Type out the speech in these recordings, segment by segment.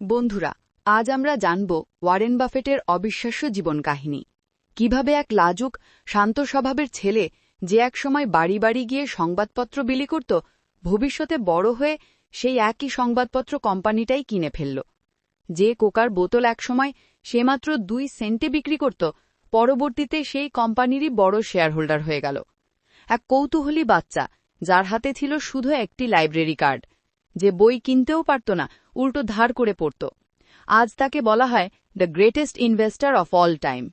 বন্ধুরা, আজ আমরা জানব ওয়ারেন বাফেটের অবিশ্বাস্য জীবন কাহিনী। কীভাবে এক লাজুক, শান্ত স্বভাবের ছেলে যে এক সময় বাড়ি বাড়ি গিয়ে সংবাদপত্র বিলি করত, ভবিষ্যতে বড় হয়ে সেই একই সংবাদপত্র কোম্পানিটাই কিনে ফেলল। যে কোকার বোতল একসময় সে মাত্র দুই সেন্টে বিক্রি করত, পরবর্তীতে সেই কোম্পানিরই বড় শেয়ারহোল্ডার হয়ে গেল। এক কৌতূহলী বাচ্চা, যার হাতে ছিল শুধু একটি লাইব্রেরি কার্ড, যে বই কিনতেও পারত না উল্টো ধার করে পড়ত। আজ তাকে বলা হয় the greatest investor of all time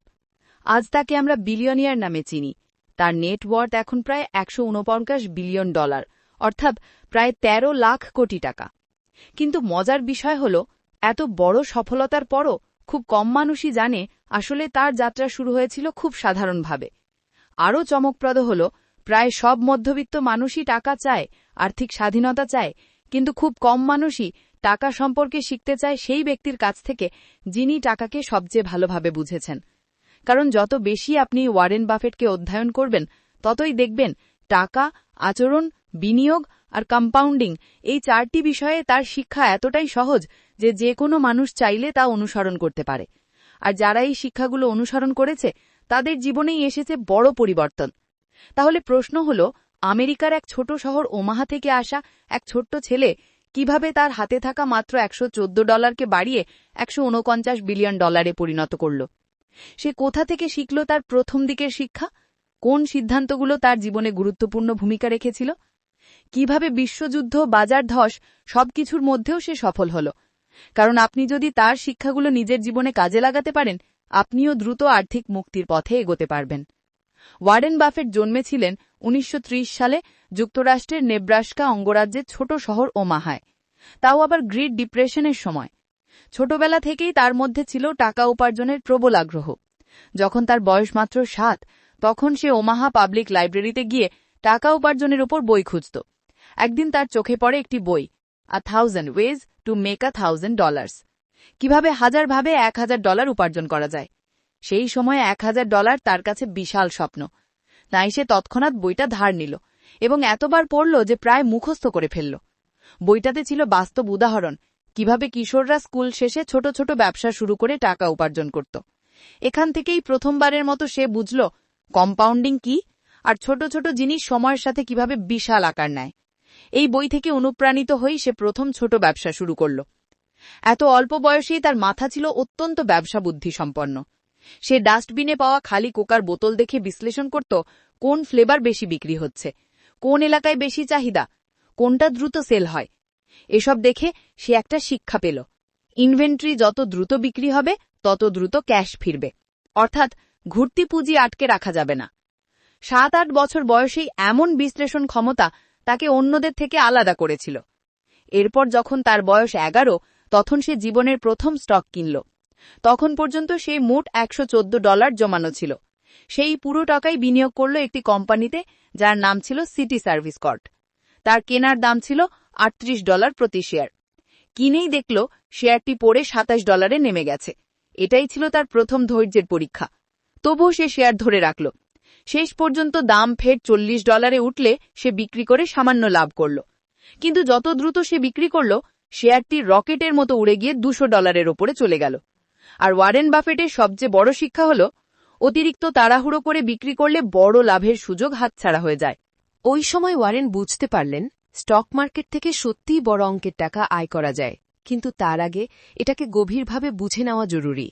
আজ তাকে আমরা বিলিয়নিয়ার নামে চিনি। তার নেটওয়ার্থ এখন প্রায় একশো ঊনপঞ্চাশ বিলিয়ন ডলার, অর্থাৎ প্রায় ১৩ লাখ কোটি টাকা। কিন্তু মজার বিষয় হল, এত বড় সফলতার পরও খুব কম মানুষই জানে আসলে তার যাত্রা শুরু হয়েছিল খুব সাধারণভাবে। আরও চমকপ্রদ হল, প্রায় সব মধ্যবিত্ত মানুষই টাকা চায়, আর্থিক স্বাধীনতা চায়, কিন্তু খুব কম মানুষই টাকা সম্পর্কে শিখতে চায় সেই ব্যক্তির কাছ থেকে যিনি টাকাকে সবচেয়ে ভালোভাবে বুঝেছেন। কারণ যত বেশি আপনি ওয়ারেন বাফেটকে অধ্যয়ন করবেন, ততই দেখবেন টাকা, আচরণ, বিনিয়োগ আর কম্পাউন্ডিং এই চারটি বিষয়ে তার শিক্ষা এতটাই সহজ যে যে কোনো মানুষ চাইলে তা অনুসরণ করতে পারে। আর যারা এই শিক্ষাগুলো অনুসরণ করেছে, তাদের জীবনেই এসেছে বড় পরিবর্তন। তাহলে প্রশ্ন হল, আমেরিকার এক ছোট শহর ওমাহা থেকে আসা এক ছোট্ট ছেলে কীভাবে তার হাতে থাকা মাত্র একশো চোদ্দ ডলারকে বাড়িয়ে একশো ঊনপঞ্চাশ বিলিয়ন ডলারে পরিণত করল। সে কোথা থেকে শিখল তার প্রথম দিকের শিক্ষা? কোন সিদ্ধান্তগুলো তার জীবনে গুরুত্বপূর্ণ ভূমিকা রেখেছিল? কীভাবে বিশ্বযুদ্ধ, বাজার ধস, সবকিছুর মধ্যেও সে সফল হল? কারণ আপনি যদি তার শিক্ষাগুলো নিজের জীবনে কাজে লাগাতে পারেন, আপনিও দ্রুত আর্থিক মুক্তির পথে এগোতে পারবেন। ওয়ারেন বাফেট জন্মেছিলেন উনিশশো ত্রিশ সালে যুক্তরাষ্ট্রের নেব্রাস্কা অঙ্গরাজ্যের ছোট শহর ওমাহায় তাও আবার গ্রিড ডিপ্রেশনের সময়। ছোটবেলা থেকেই তার মধ্যে ছিল টাকা উপার্জনের প্রবল আগ্রহ। যখন তার বয়স মাত্র সাত, তখন সে ওমাহা পাবলিক লাইব্রেরিতে গিয়ে টাকা উপার্জনের ওপর বই খুঁজত। একদিন তার চোখে পড়ে একটি বই a thousand ways to make a thousand dollars কীভাবে হাজারভাবে এক হাজার ডলার উপার্জন করা যায়। সেই সময় এক হাজার ডলার তার কাছে বিশাল স্বপ্ন। তাই সে তৎক্ষণাৎ বইটা ধার নিল। এবং এতবার পড়ল যে প্রায় মুখস্থ করে ফেলল। বইটাতে ছিল বাস্তব উদাহরণ, কীভাবে কিশোররা স্কুল শেষে ছোট ছোট ব্যবসা শুরু করে টাকা উপার্জন করত। এখান থেকেই প্রথমবারের মতো সে বুঝল, কম্পাউন্ডিং কি, আর ছোট ছোট জিনিস সময়ের সাথে কীভাবে বিশাল আকার নেয়। এই বই থেকে অনুপ্রাণিত হয়েই সে প্রথম ছোট ব্যবসা শুরু করল। এত অল্প বয়সেই তার মাথা ছিল অত্যন্ত ব্যবসা বুদ্ধি সম্পন্ন। সে ডাস্টবিনে পাওয়া খালি কোকার বোতল দেখে বিশ্লেষণ করত, কোন ফ্লেভার বেশি বিক্রি হচ্ছে। কোন এলাকায় বেশি চাহিদা, কোনটা দ্রুত সেল হয়? এসব দেখে সে একটা শিক্ষা পেল। ইনভেন্টরি যত দ্রুত বিক্রি হবে, তত দ্রুত ক্যাশ ফিরবে। অর্থাৎ ঘুরতি পুঁজি আটকে রাখা যাবে না। সাত আট বছর বয়সেই এমন বিশ্লেষণ ক্ষমতা তাকে অন্যদের থেকে আলাদা করেছিল। এরপর যখন তার বয়স এগারো, তখন সে জীবনের প্রথম স্টক কিনল। তখন পর্যন্ত সে মোট একশো চোদ্দ ডলার জমানো ছিল। সেই পুরো টাকাই বিনিয়োগ করল একটি কোম্পানিতে, যার নাম ছিল সিটি সার্ভিস কর্ট। তার কেনার দাম ছিল আটত্রিশ ডলার প্রতি শেয়ার। কিনেই দেখল শেয়ারটি পড়ে সাতাশ ডলারে নেমে গেছে। এটাই ছিল তার প্রথম ধৈর্যের পরীক্ষা। তবুও সে শেয়ার ধরে রাখল। শেষ পর্যন্ত দাম ফের চল্লিশ ডলারে উঠলে সে বিক্রি করে সামান্য লাভ করল। কিন্তু যত দ্রুত সে বিক্রি করল, শেয়ারটি রকেটের মতো উড়ে গিয়ে দুশো ডলারের ওপরে চলে গেল। আর ওয়ারেন বাফেটের সবচেয়ে বড় শিক্ষা হল অতিরিক্ত তাড়াহুড়ো করে বিক্রি করলে বড় লাভের সুযোগ হাতছাড়া হয়ে যায়। ওই সময় ওয়ারেন বুঝতে পারলেন, স্টক মার্কেট থেকে সত্যিই বড় অঙ্কের টাকা আয় করা যায়, কিন্তু তার আগে এটাকে গভীরভাবে বুঝে নেওয়া জরুরি।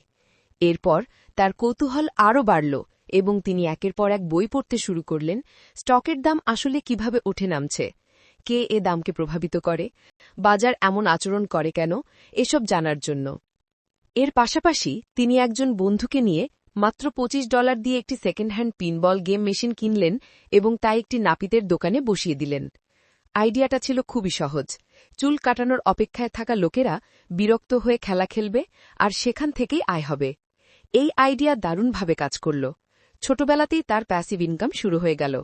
এরপর তার কৌতূহল আরও বাড়ল এবং তিনি একের পর এক বই পড়তে শুরু করলেন, স্টকের দাম আসলে কীভাবে ওঠে নামছে, কে এ দামকে প্রভাবিত করে, বাজার এমন আচরণ করে কেন, এসব জানার জন্য। এর পাশাপাশি তিনি একজন বন্ধুকে নিয়ে মাত্র পঁচিশ ডলার দিয়ে একটি second hand pinball game machine কিনলেন এবং তাই একটি নাপিতের দোকানে বসিয়ে দিলেন। আইডিয়াটা ছিল খুবই সহজ। চুল কাটানোর অপেক্ষায় থাকা লোকেরা বিরক্ত হয়ে খেলা খেলবে আর সেখান থেকেই আয় হবে। এই আইডিয়া দারুণভাবে কাজ করল। ছোটবেলাতেই তার প্যাসিভ ইনকাম শুরু হয়ে গেল।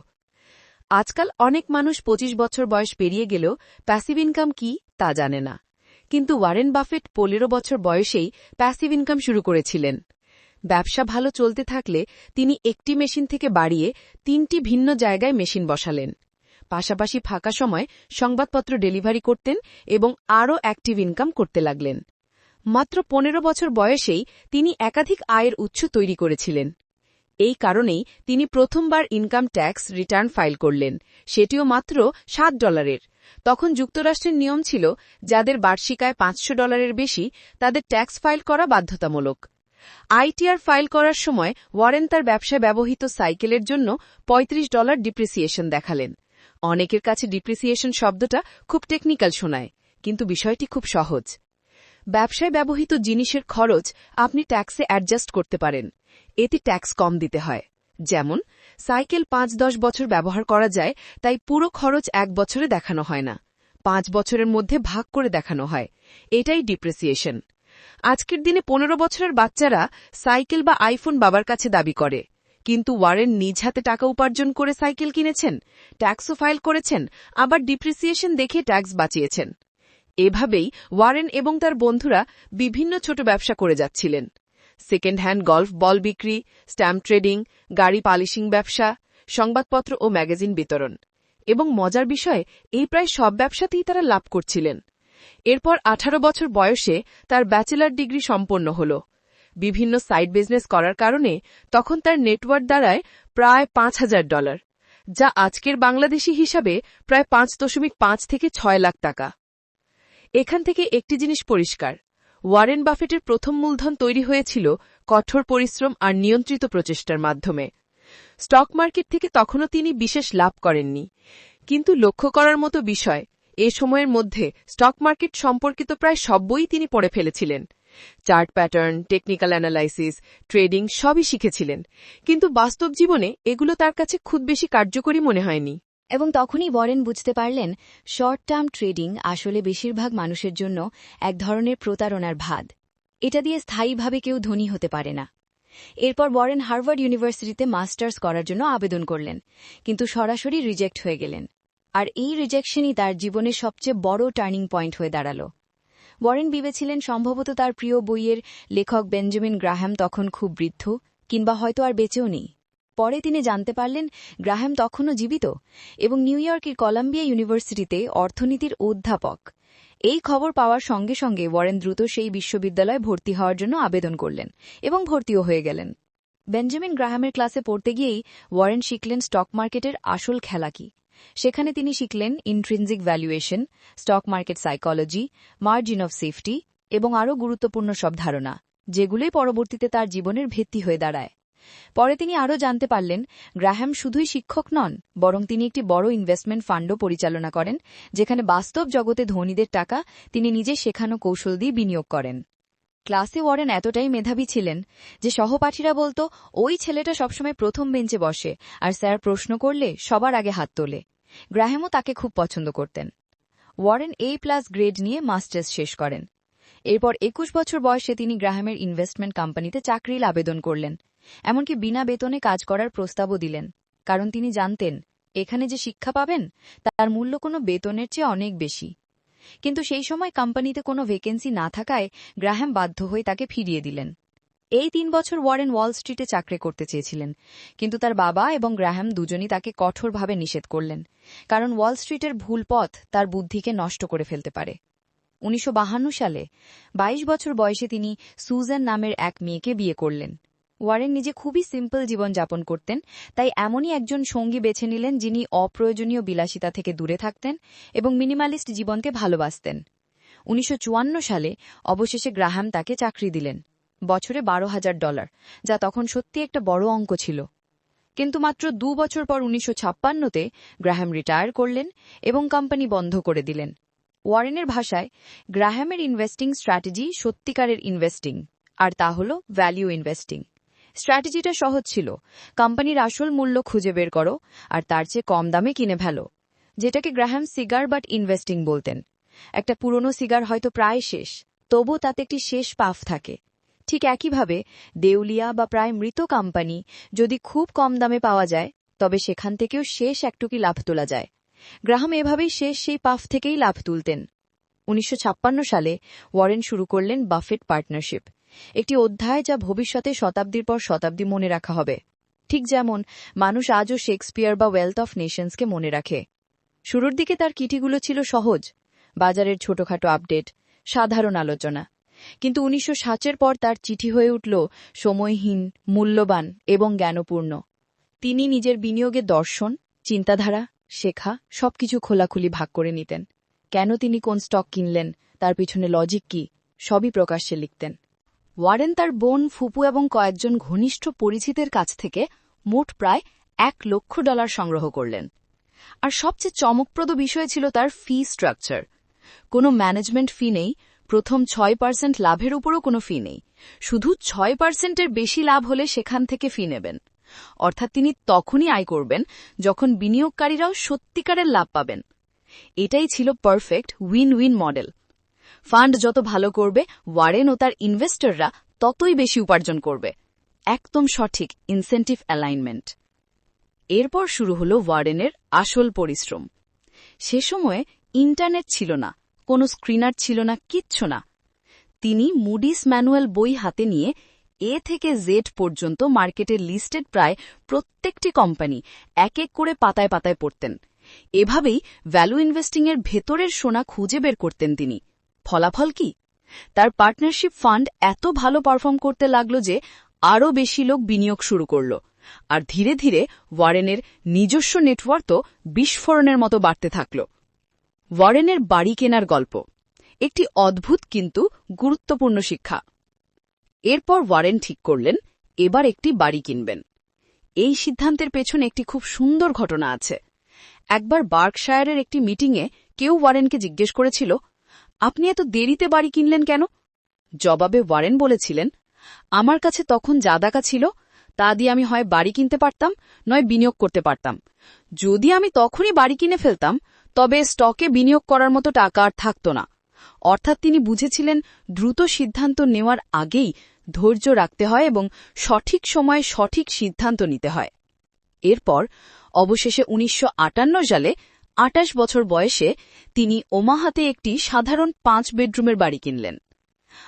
আজকাল অনেক মানুষ ২৫ বছর বয়স পেরিয়ে গেলেও প্যাসিভ ইনকাম কি তা জানে না। কিন্তু ওয়ারেন বাফেট পনেরো বছর বয়সেই প্যাসিভ ইনকাম শুরু করেছিলেন। ব্যবসা ভালো চলতে থাকলে তিনি একটি মেশিন থেকে বাড়িয়ে তিনটি ভিন্ন জায়গায় মেশিন বসালেন। পাশাপাশি ফাঁকা সময় সংবাদপত্র ডেলিভারি করতেন এবং আরও অ্যাক্টিভ ইনকাম করতে লাগলেন। মাত্র পনেরো বছর বয়সেই তিনি একাধিক আয়ের উৎস তৈরি করেছিলেন। এই কারণেই তিনি প্রথমবার ইনকাম ট্যাক্স রিটার্ন ফাইল করলেন। সেটিও মাত্র সাত ডলারের। তখন যুক্তরাষ্ট্রের নিয়ম ছিল, যাদের বার্ষিক আয় পাঁচশো ডলারের বেশি, তাদের ট্যাক্স ফাইল করা বাধ্যতামূলক। আইটিআর ফাইল করার সময় ওয়ারেন তার ব্যবসায় ব্যবহৃত সাইকেলের জন্য ৩৫ ডলার ডিপ্রিসিয়েশন দেখালেন। অনেকের কাছে ডিপ্রিসিয়েশন শব্দটা খুব টেকনিক্যাল শোনায়, কিন্তু বিষয়টি খুব সহজ। ব্যবসায় ব্যবহৃত জিনিসের খরচ আপনি ট্যাক্সে অ্যাডজাস্ট করতে পারেন, এতে ট্যাক্স কম দিতে হয়। যেমন, সাইকেল পাঁচ দশ বছর ব্যবহার করা যায়, তাই পুরো খরচ এক বছরে দেখানো হয় না, পাঁচ বছরের মধ্যে ভাগ করে দেখানো হয়, এটাই ডিপ্রেসিয়েশন। আজকের দিনে পনেরো বছরের বাচ্চারা সাইকেল বা আইফোন বাবার কাছে দাবি করে। কিন্তু ওয়ারেন নিজ হাতে টাকা উপার্জন করে সাইকেল কিনেছেন, ট্যাক্সও ফাইল করেছেন, আবার ডিপ্রিসিয়েশন দেখে ট্যাক্স বাঁচিয়েছেন। এভাবেই ওয়ারেন এবং তার বন্ধুরা বিভিন্ন ছোট ব্যবসা করে যাচ্ছিলেন। সেকেন্ড হ্যান্ড গল্ফ, বল বিক্রি, স্ট্যাম্প ট্রেডিং, গাড়ি পালিশিং ব্যবসা, সংবাদপত্র ও ম্যাগাজিন বিতরণ। এবং মজার বিষয়ে, এই প্রায় সব ব্যবসাতেই তারা লাভ করছিলেন। এরপর আঠারো বছর বয়সে তার ব্যাচেলর ডিগ্রি সম্পন্ন হল। বিভিন্ন সাইড বিজনেস করার কারণে তখন তার নেটওয়ার্ক দাঁড়ায় প্রায় পাঁচ হাজার ডলার, যা আজকের বাংলাদেশি হিসাবে প্রায় পাঁচ দশমিক পাঁচ থেকে ছয় লাখ টাকা। এখান থেকে একটি জিনিস পরিষ্কার, ওয়ারেন বাফেটের প্রথম মূলধন তৈরি হয়েছিল কঠোর পরিশ্রম আর নিয়ন্ত্রিত প্রচেষ্টার মাধ্যমে। স্টক মার্কেট থেকে তখনও তিনি বিশেষ লাভ করেননি। কিন্তু লক্ষ্য করার মতো বিষয় এ সময়ের মধ্যে স্টক মার্কেট সম্পর্কিত প্রায় সব বই তিনি পড়ে ফেলেছিলেন। Chart pattern technical analysis trading সবই শিখেছিলেন। কিন্তু বাস্তব জীবনে এগুলো তার কাছে খুব বেশি কার্যকরী মনে হয়নি। এবং তখনই বরেন বুঝতে পারলেন শর্ট টার্ম ট্রেডিং আসলে বেশিরভাগ মানুষের জন্য এক ধরনের প্রতারণার ভাদ। এটা দিয়ে স্থায়ীভাবে কেউ ধনী হতে পারে না। এরপর বরেন হার্ভার্ড ইউনিভার্সিটিতে মাস্টার্স করার জন্য আবেদন করলেন, কিন্তু সরাসরি রিজেক্ট হয়ে গেলেন। আর এই রিজেকশনই তার জীবনের সবচেয়ে বড় টার্নিং পয়েন্ট হয়ে দাঁড়াল। বরেন ভেবেছিলেন সম্ভবত তার প্রিয় বইয়ের লেখক বেঞ্জামিন গ্রাহাম তখন খুব বৃদ্ধ, কিংবা হয়তো আর বেঁচেও নেই। পরে তিনি জানতে পারলেন, গ্রাহাম তখনও জীবিত এবং নিউ ইয়র্কের কলাম্বিয়া ইউনিভার্সিটিতে অর্থনীতির অধ্যাপক। এই খবর পাওয়ার সঙ্গে সঙ্গে ওয়ারেন দ্রুত সেই বিশ্ববিদ্যালয়ে ভর্তি হওয়ার জন্য আবেদন করলেন এবং ভর্তিও হয়ে গেলেন। বেঞ্জামিন গ্রাহামের ক্লাসে পড়তে গিয়েই ওয়ারেন শিখলেন স্টক মার্কেটের আসল খেলা কি। সেখানে তিনি শিখলেন intrinsic valuation stock market psychology margin of safety এবং আরও গুরুত্বপূর্ণ সব ধারণা, যেগুলোই পরবর্তীতে তার জীবনের ভিত্তি হয়ে দাঁড়ায়। পরে তিনি আরও জানতে পারলেন, গ্রাহাম শুধুই শিক্ষক নন, বরং তিনি একটি বড় ইনভেস্টমেন্ট ফান্ডও পরিচালনা করেন, যেখানে বাস্তব জগতে ধনীদের টাকা তিনি নিজে শেখানো কৌশল দিয়ে বিনিয়োগ করেন। ক্লাসে ওয়ারেন এতটাই মেধাবী ছিলেন যে সহপাঠীরা বলতো, ওই ছেলেটা সবসময় প্রথম বেঞ্চে বসে আর স্যার প্রশ্ন করলে সবার আগে হাত তোলে। গ্রাহামও তাকে খুব পছন্দ করতেন। ওয়ারেন এ প্লাস গ্রেড নিয়ে মাস্টার্স শেষ করেন। এরপর একুশ বছর বয়সে তিনি গ্রাহামের ইনভেস্টমেন্ট কোম্পানিতে চাকরির আবেদন করলেন, এমনকি বিনা বেতনে কাজ করার প্রস্তাবও দিলেন, কারণ তিনি জানতেন, এখানে যে শিক্ষা পাবেন, তার মূল্য কোনো বেতনের চেয়ে অনেক বেশি। কিন্তু সেই সময় কোম্পানিতে কোনো ভ্যাকেন্সি না থাকায় গ্রাহাম বাধ্য হয়ে তাকে ফিরিয়ে দিলেন। এই তিন বছর ওয়ারেন ওয়াল স্ট্রিটে চাকরি করতে চেয়েছিলেন, কিন্তু তার বাবা এবং গ্রাহাম দুজনই তাকে কঠোরভাবে নিষেধ করলেন, কারণ ওয়াল স্ট্রিটের ভুল পথ তার বুদ্ধিকে নষ্ট করে ফেলতে পারে। উনিশশো সালে ২২ বছর বয়সে তিনি সুজান নামের এক মেয়েকে বিয়ে করলেন। ওয়ারেন নিজে খুবই সিম্পল জীবনযাপন করতেন, তাই এমনই একজন সঙ্গী বেছে নিলেন যিনি অপ্রয়োজনীয় বিলাসিতা থেকে দূরে থাকতেন এবং মিনিমালিস্ট জীবনকে ভালোবাসতেন। উনিশশো চুয়ান্ন সালে অবশেষে গ্রাহাম তাকে চাকরি দিলেন, বছরে বারো হাজার ডলার, যা তখন সত্যি একটা বড় অঙ্ক ছিল। কিন্তু মাত্র দু বছর পর উনিশশো ছাপ্পান্নতে গ্রাহাম রিটায়ার করলেন এবং কোম্পানি বন্ধ করে দিলেন। ওয়ারেনের ভাষায়, গ্রাহামের ইনভেস্টিং স্ট্র্যাটেজি সত্যিকারের ইনভেস্টিং আর তা হল ভ্যালিউ ইনভেস্টিং স্ট্র্যাটেজিটা সহজ ছিল। কোম্পানির আসল মূল্য খুঁজে বের করো, আর তার চেয়ে কম দামে কিনে ফেলো, যেটাকে গ্রাহাম সিগার বাট ইনভেস্টিং বলতেন। একটা পুরনো সিগার হয়তো প্রায় শেষ তবু তাতে একটি শেষ পাফ থাকে। ঠিক একইভাবে, দেউলিয়া বা প্রায় মৃত কোম্পানি যদি খুব কম দামে পাওয়া যায়, তবে সেখান থেকেও শেষ একটুকি লাভ তোলা যায়। গ্রাহাম এভাবেই শেষ সেই পাফ থেকেই লাভ তুলতেন। উনিশশো ছাপ্পান্ন সালে ওয়ারেন শুরু করলেন বাফেট পার্টনারশিপ। একটি অধ্যায় যা ভবিষ্যতে শতাব্দীর পর শতাব্দী মনে রাখা হবে। ঠিক যেমন, মানুষ আজও শেক্সপিয়ার বা ওয়েলথ অফ নেশনসকে মনে রাখে। শুরুর দিকে তার কিটিগুলো ছিল সহজ, বাজারের ছোটখাটো আপডেট, সাধারণ আলোচনা। কিন্তু উনিশশো সাতের পর তার চিঠি হয়ে উঠল সময়হীন, মূল্যবান এবং জ্ঞানপূর্ণ। তিনি নিজের বিনিয়োগের দর্শন, চিন্তাধারা, শেখা, সবকিছু খোলাখুলি ভাগ করে নিতেন। কেন তিনি কোন স্টক কিনলেন, তার পিছনে লজিক কি, সবই প্রকাশ্যে লিখতেন। ওয়ারেন তার বোন ফুপু এবং কয়েকজন ঘনিষ্ঠ পরিচিতের কাছ থেকে মোট প্রায় এক লক্ষ ডলার সংগ্রহ করলেন। আর সবচেয়ে চমকপ্রদ বিষয় ছিল তার ফি স্ট্রাকচার কোনো ম্যানেজমেন্ট ফি নেই, প্রথম ছয় পার্সেন্ট লাভের উপরও কোনো ফি নেই। শুধু ছয় পার্সেন্টের বেশি লাভ হলে সেখান থেকে ফি নেবেন। অর্থাৎ তিনি তখনই আয় করবেন যখন বিনিয়োগকারীরাও সত্যিকারের লাভ পাবেন। এটাই ছিল perfect win win model fund যত ভালো করবে, ওয়ারেন ও তার ইনভেস্টররা ততই বেশি উপার্জন করবে। একদম সঠিক ইনসেন্টিভ অ্যালাইনমেন্ট। এরপর শুরু হল ওয়ারেনের আসল পরিশ্রম। সে সময়ে ইন্টারনেট ছিল না, কোনো স্ক্রিনার ছিল না, কিচ্ছু না। তিনি মুডিস ম্যানুয়াল বই হাতে নিয়ে এ থেকে জেড পর্যন্ত মার্কেটে লিস্টেড প্রায় প্রত্যেকটি কোম্পানি এক এক করে পাতায় পাতায় পড়তেন। এভাবেই ভ্যালু ইনভেস্টিংয়ের ভেতরের সোনা খুঁজে বের করতেন তিনি। ফলাফল কি? তার পার্টনারশিপ ফান্ড এত ভালো পারফর্ম করতে লাগল যে আরও বেশি লোক বিনিয়োগ শুরু করল। আর ধীরে ধীরে ওয়ারেনের নিজস্ব নেটওয়ার্কও বিস্ফোরণের মতো বাড়তে থাকল। ওয়ারেনের বাড়ি কেনার গল্প। একটি অদ্ভুত কিন্তু গুরুত্বপূর্ণ শিক্ষা। এরপর ওয়ারেন ঠিক করলেন, এবার একটি বাড়ি কিনবেন। এই সিদ্ধান্তের পেছনে একটি খুব সুন্দর ঘটনা আছে। একবার বার্কশায়ারের একটি মিটিংয়ে কেউ ওয়ারেনকে জিজ্ঞেস করেছিল আপনি এত দেরিতে বাড়ি কিনলেন কেন? জবাবে ওয়ারেন বলেছিলেন, আমার কাছে তখন যা দেখা ছিল, তা দিয়ে আমি হয় বাড়ি কিনতে পারতাম, নয় বিনিয়োগ করতে পারতাম। যদি আমি তখনই বাড়ি কিনে ফেলতাম, তবে স্টকে বিনিয়োগ করার মতো টাকা আর থাকত না। অর্থাৎ তিনি বুঝেছিলেন, দ্রুত সিদ্ধান্ত নেওয়ার আগেই ধৈর্য রাখতে হয় এবং সঠিক সময়ে সঠিক সিদ্ধান্ত নিতে হয়। এরপর, অবশেষে উনিশশো আটান্ন সালে আটাশ বছর বয়সে তিনি ওমাহাতে একটি সাধারণ পাঁচ বেডরুমের বাড়ি কিনলেন।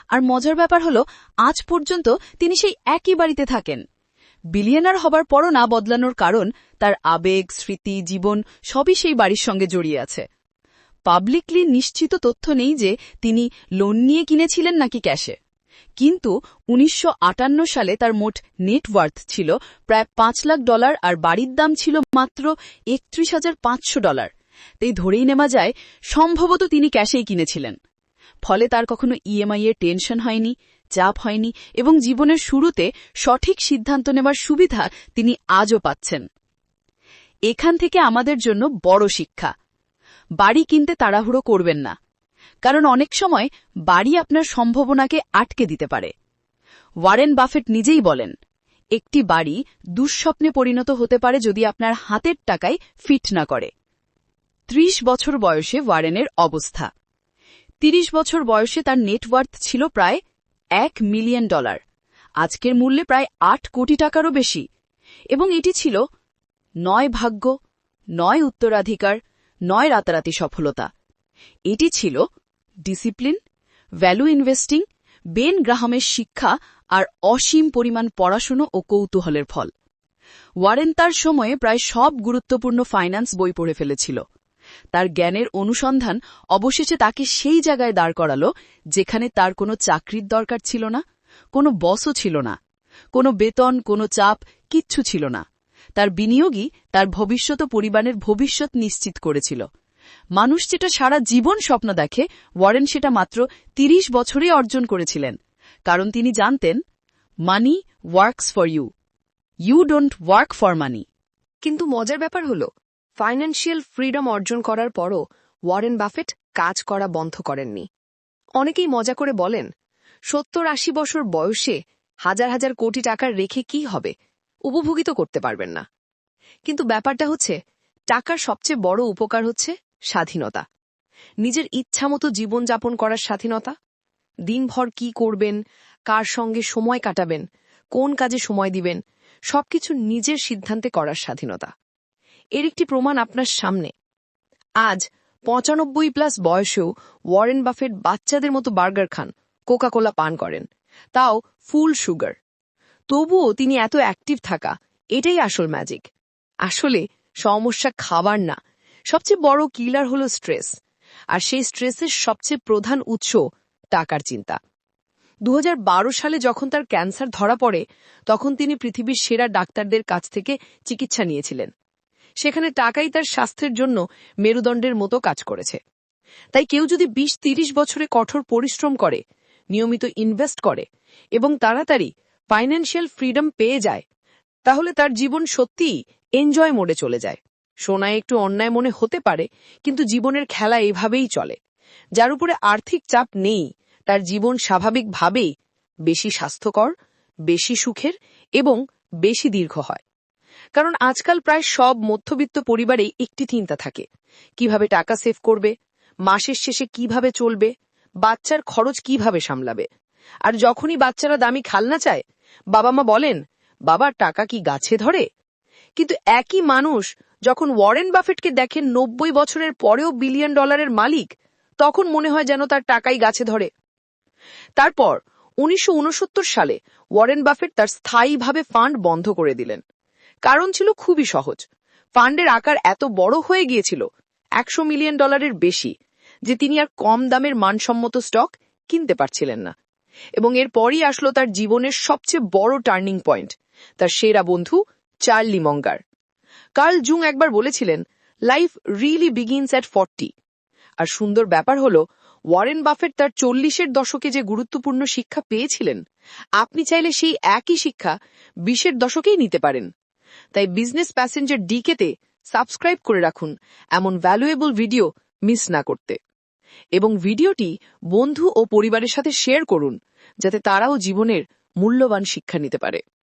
আর মজার ব্যাপার হল, আজ পর্যন্ত তিনি সেই একই বাড়িতে থাকেন। বিলিয়নার হবার পরও না বদলানোর কারণ, তার আবেগ, স্মৃতি, জীবন সবই সেই বাড়ির সঙ্গে জড়িয়ে আছে। পাবলিকলি নিশ্চিত তথ্য নেই যে তিনি লোন নিয়ে কিনেছিলেন নাকি ক্যাশে। কিন্তু উনিশশো আটান্ন সালে তার মোট নেটওয়ার্থ ছিল প্রায় পাঁচ লাখ ডলার আর বাড়ির দাম ছিল মাত্র একত্রিশ হাজার পাঁচশো ডলার। তাই ধরেই নেওয়া যায়, সম্ভবত তিনি ক্যাশেই কিনেছিলেন। ফলে তার কখনো ইএমআই এর টেনশন হয়নি, চাপ হয়নি এবং জীবনের শুরুতে সঠিক সিদ্ধান্ত নেবার সুবিধা তিনি আজও পাচ্ছেন। এখান থেকে আমাদের জন্য বড় শিক্ষা। বাড়ি কিনতে তাড়াহুড়ো করবেন না, কারণ অনেক সময় বাড়ি আপনার সম্ভাবনাকে আটকে দিতে পারে। ওয়ারেন বাফেট নিজেই বলেন, একটি বাড়ি দুঃস্বপ্নে পরিণত হতে পারে যদি আপনার হাতের টাকায় ফিট না করে। ত্রিশ বছর বয়সে ওয়ারেনের অবস্থা। তিরিশ বছর বয়সে তার নেটওয়ার্থ ছিল প্রায় এক মিলিয়ন ডলার। আজকের মূল্যে প্রায় আট কোটি টাকারও বেশি। এবং এটি ছিল নয় ভাগ্য, নয় উত্তরাধিকার, নয় রাতারাতি সফলতা। এটি ছিল ডিসিপ্লিন ভ্যালু ইনভেস্টিং বেন গ্রাহামের শিক্ষা আর অসীম পরিমাণ পড়াশুনো ও কৌতূহলের ফল। ওয়ারেন তার সময়ে প্রায় সব গুরুত্বপূর্ণ ফাইন্যান্স বই পড়ে ফেলেছিল। তার জ্ঞানের অনুসন্ধান অবশেষে তাকে সেই জায়গায় দাঁড় করাল যেখানে তার কোনো চাকরির দরকার ছিল না, কোনো বসও ছিল না, কোনো বেতন, কোনো চাপ, কিচ্ছু ছিল না। তার বিনিয়োগই তার ভবিষ্যৎ ও পরিবারের ভবিষ্যৎ নিশ্চিত করেছিল। মানুষ যেটা সারা জীবন স্বপ্ন দেখে, ওয়ারেন সেটা মাত্র ৩০ বছরে অর্জন করেছিলেন। কারণ তিনি জানতেন, money works for you. You don't work for money. কিন্তু মজার ব্যাপার হল ফাইন্যান্সিয়াল ফ্রিডম অর্জন করার পরও ওয়ারেন বাফেট কাজ করা বন্ধ করেননি। অনেকেই মজা করে বলেন, সত্তর আশি বছর বয়সে হাজার হাজার কোটি টাকা রেখে কি হবে? উপভোগিত করতে পারবেন না। কিন্তু ব্যাপারটা হচ্ছে, টাকার সবচেয়ে বড় উপকার হচ্ছে স্বাধীনতা। নিজের ইচ্ছামতো জীবনযাপন করার স্বাধীনতা। দিনভর কি করবেন, কার সঙ্গে সময় কাটাবেন, কোন কাজে সময় দিবেন, সবকিছু নিজের সিদ্ধান্তে করার স্বাধীনতা। এর একটি প্রমাণ আপনার সামনে। আজ পঁচানব্বই প্লাস বয়সেও ওয়ারেন বাফেট বাচ্চাদের মতো বার্গার খান কোকা কোলা পান করেন। তাও ফুল সুগার। তবুও তিনি এত অ্যাক্টিভ থাকা, এটাই আসল ম্যাজিক। আসলে সমস্যা খাবার না, সবচেয়ে বড় কিলার হলো স্ট্রেস। আর সেই স্ট্রেসের সবচেয়ে প্রধান উৎস টাকার চিন্তা। দু হাজার বারো সালে যখন তার ক্যান্সার ধরা পড়ে, তখন তিনি পৃথিবীর সেরা ডাক্তারদের কাছ থেকে চিকিৎসা নিয়েছিলেন। সেখানে টাকাই তার স্বাস্থ্যের জন্য মেরুদণ্ডের মতো কাজ করেছে। তাই কেউ যদি বিশ তিরিশ বছরে কঠোর পরিশ্রম করে, নিয়মিত ইনভেস্ট করে এবং তাড়াতাড়ি ফাইন্যান্সিয়াল ফ্রিডম পেয়ে যায়, তাহলে তার জীবন সত্যিই এনজয় মোডে চলে যায়। সোনায় একটু অন্যায় মনে হতে পারে, কিন্তু জীবনের খেলা এভাবেই চলে। যার উপরে আর্থিক চাপ নেই, তার জীবন স্বাভাবিকভাবেই বেশি স্বাস্থ্যকর, বেশি সুখের এবং বেশি দীর্ঘ হয়। কারণ আজকাল প্রায় সব মধ্যবিত্ত পরিবারেই একটি চিন্তা থাকে। কীভাবে টাকা সেভ করবে? মাসের শেষে কীভাবে চলবে? বাচ্চার খরচ কীভাবে সামলাবে? আর যখনই বাচ্চারা দামি খালনা চায় বাবা মা বলেন, বাবা, টাকা কি গাছে ধরে? কিন্তু একই মানুষ যখন ওয়ারেন বাফেটকে দেখেন নব্বই বছরের পরেও বিলিয়ন ডলারের মালিক, তখন মনে হয় যেন তার টাকাই গাছে ধরে। তারপর উনিশশো উনসত্তর সালে ওয়ারেন বাফেট তার স্থায়ীভাবে ফান্ড বন্ধ করে দিলেন। কারণ ছিল খুবই সহজ। ফান্ডের আকার এত বড় হয়ে গিয়েছিল, একশো মিলিয়ন ডলারের বেশি, যে তিনি আর কম দামের মানসম্মত স্টক কিনতে পারছিলেন না। এবং এরপরই আসলো তার জীবনের সবচেয়ে বড় টার্নিং পয়েন্ট, তার সেরা বন্ধু চার্লি মঙ্গার। কার্ল জুং একবার বলেছিলেন life really begins at forty আর সুন্দর ব্যাপার হলো, ওয়ারেন বাফেট তার চল্লিশের দশকে যে গুরুত্বপূর্ণ শিক্ষা পেয়েছিলেন, আপনি চাইলে সেই একই শিক্ষা বিশের দশকেই নিতে পারেন। তাই বিজনেস প্যাসেঞ্জার ডিকেতে সাবস্ক্রাইব করে রাখুন। এমন ভ্যালুয়েবল ভিডিও মিস না করতে। এবং ভিডিওটি বন্ধু ও পরিবারের সাথে শেয়ার করুন, যাতে তারাও জীবনের মূল্যবান শিক্ষা নিতে পারে।